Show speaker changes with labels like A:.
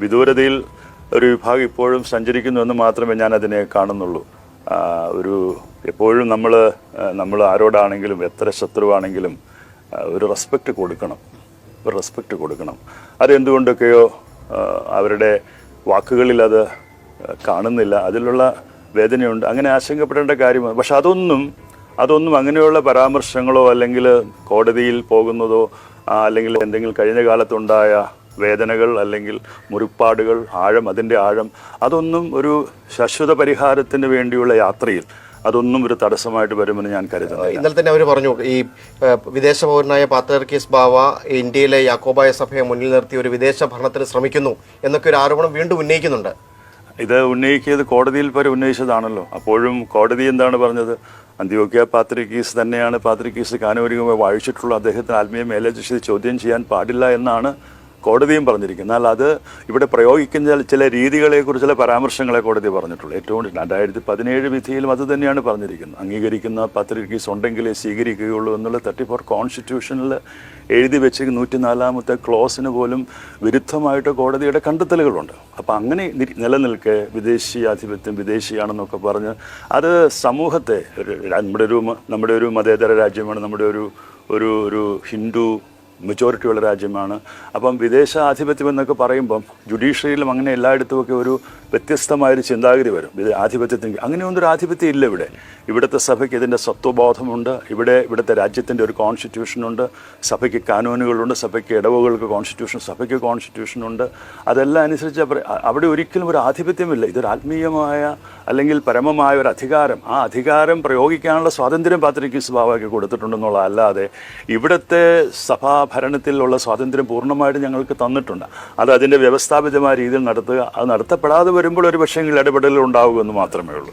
A: വിദൂരതയിൽ ഒരു വിഭാഗം ഇപ്പോഴും സഞ്ചരിക്കുന്നു എന്ന് മാത്രമേ ഞാൻ അതിനെ കാണുന്നുള്ളൂ. ഒരു എപ്പോഴും നമ്മൾ നമ്മൾ ആരോടാണെങ്കിലും എത്ര ശത്രുവാണെങ്കിലും ഒരു റെസ്പെക്റ്റ് കൊടുക്കണം. ഒരു റെസ്പെക്റ്റ് കൊടുക്കണം. അതെന്തുകൊണ്ടൊക്കെയോ അവരുടെ വാക്കുകളിൽ അത് കാണുന്നില്ല. അതിലുള്ള വേദനയുണ്ട്. അങ്ങനെ ആശങ്കപ്പെടേണ്ട കാര്യമാണ് പക്ഷെ അതൊന്നും അതൊന്നും അങ്ങനെയുള്ള പരാമർശങ്ങളോ അല്ലെങ്കിൽ കോടതിയിൽ പോകുന്നതോ അല്ലെങ്കിൽ എന്തെങ്കിലും കഴിഞ്ഞ കാലത്തുണ്ടായ വേദനകൾ അല്ലെങ്കിൽ മുറിപ്പാടുകൾ ആഴം അതിന്റെ ആഴം അതൊന്നും ഒരു ശാശ്വത പരിഹാരത്തിന് വേണ്ടിയുള്ള യാത്രയിൽ അതൊന്നും ഒരു തടസ്സമായിട്ട് വരുമെന്ന് ഞാൻ കരുതുന്നു
B: ഇന്നലെ തന്നെ അവർ പറഞ്ഞു ഈ വിദേശ പൗരനായ പാത്രീസ് ബാവ ഇന്ത്യയിലെ യാക്കോബായ സഭയെ മുന്നിൽ നിർത്തി ഒരു വിദേശ ഭരണത്തിന് ശ്രമിക്കുന്നു എന്നൊക്കെ ഒരു ആരോപണം വീണ്ടും ഉന്നയിക്കുന്നുണ്ട്.
A: ഇത് ഉന്നയിക്കിയത് കോടതിയിൽ വരെ ഉന്നയിച്ചതാണല്ലോ. അപ്പോഴും കോടതി എന്താണ് പറഞ്ഞത്? അന്ത്യോക്യ പാത്രിക്കീസ് തന്നെയാണ് പാത്രിക്കീസ് കാനോരികമായി വായിച്ചിട്ടുള്ള അദ്ദേഹത്തിന് ആത്മീയ മേലധ്യക്ഷത ചോദ്യം ചെയ്യാൻ പാടില്ല എന്നാണ് കോടതിയും പറഞ്ഞിരിക്കും എന്നാൽ അത് ഇവിടെ പ്രയോഗിക്കുന്ന ചില- രീതികളെക്കുറിച്ചുള്ള പരാമർശങ്ങളെ കോടതി പറഞ്ഞിട്ടുള്ളൂ. ഏറ്റവും രണ്ടായിരത്തി പതിനേഴ് വിധിയിലും അത് തന്നെയാണ് പറഞ്ഞിരിക്കുന്നത്. അംഗീകരിക്കുന്ന പത്രികീസ് ഉണ്ടെങ്കിലേ സ്വീകരിക്കുകയുള്ളൂ എന്നുള്ള തേർട്ടി ഫോർ കോൺസ്റ്റിറ്റ്യൂഷനിൽ എഴുതി വെച്ച് നൂറ്റിനാലാമത്തെ ക്ലോസിന് പോലും വിരുദ്ധമായിട്ട് കോടതിയുടെ കണ്ടെത്തലുകളുണ്ട്. അപ്പോൾ അങ്ങനെ നിലനിൽക്കെ നിലനിൽക്കെ വിദേശീയാധിപത്യം വിദേശിയാണെന്നൊക്കെ പറഞ്ഞ് അത് സമൂഹത്തെ നമ്മുടെ ഒരു നമ്മുടെ ഒരു മതേതര രാജ്യമാണ് നമ്മുടെ ഒരു ഒരു ഒരു ഹിന്ദു മെജോറിറ്റി ഉള്ള രാജ്യമാണ്. അപ്പം വിദേശ ആധിപത്യം എന്നൊക്കെ പറയുമ്പം ജുഡീഷ്യറിയിലും അങ്ങനെ എല്ലായിടത്തുമൊക്കെ ഒരു വ്യത്യസ്തമായൊരു ചിന്താഗതി വരും. ഇത് ആധിപത്യത്തിന് അങ്ങനെയൊന്നും ഒരു ആധിപത്യം ഇല്ല ഇവിടെ. ഇവിടുത്തെ സഭയ്ക്ക് ഇതിന്റെ സ്വത്വബോധമുണ്ട്. ഇവിടെ ഇവിടുത്തെ രാജ്യത്തിന്റെ ഒരു കോൺസ്റ്റിറ്റ്യൂഷനുണ്ട് സഭയ്ക്ക് കാനൂനുകളുണ്ട്. സഭയ്ക്ക് ഇടവുകൾക്ക് കോൺസ്റ്റിറ്റ്യൂഷൻ സഭയ്ക്ക് കോൺസ്റ്റിറ്റ്യൂഷനുണ്ട് അതെല്ലാം അനുസരിച്ച് അവിടെ ഒരിക്കലും ഒരു ആധിപത്യമില്ല. ഇതൊരു ആത്മീയമായ അല്ലെങ്കിൽ പരമമായ ഒരു അധികാരം. ആ അധികാരം പ്രയോഗിക്കാനുള്ള സ്വാതന്ത്ര്യം പാത്രിക്കും സ്വഭാവമാക്കി കൊടുത്തിട്ടുണ്ടെന്നുള്ള അല്ലാതെ ഇവിടുത്തെ സഭാഭരണത്തിലുള്ള സ്വാതന്ത്ര്യം പൂർണമായിട്ട് ഞങ്ങൾക്ക് തന്നിട്ടുണ്ട്. അത് അതിന്റെ വ്യവസ്ഥാപിതമായ രീതിയിൽ നടത്തുക അത് നടത്തപ്പെടാതെ വരുമ്പോൾ ഒരു പക്ഷേ ഇടപെടലുണ്ടാവുമെന്ന് മാത്രമേ ഉള്ളൂ.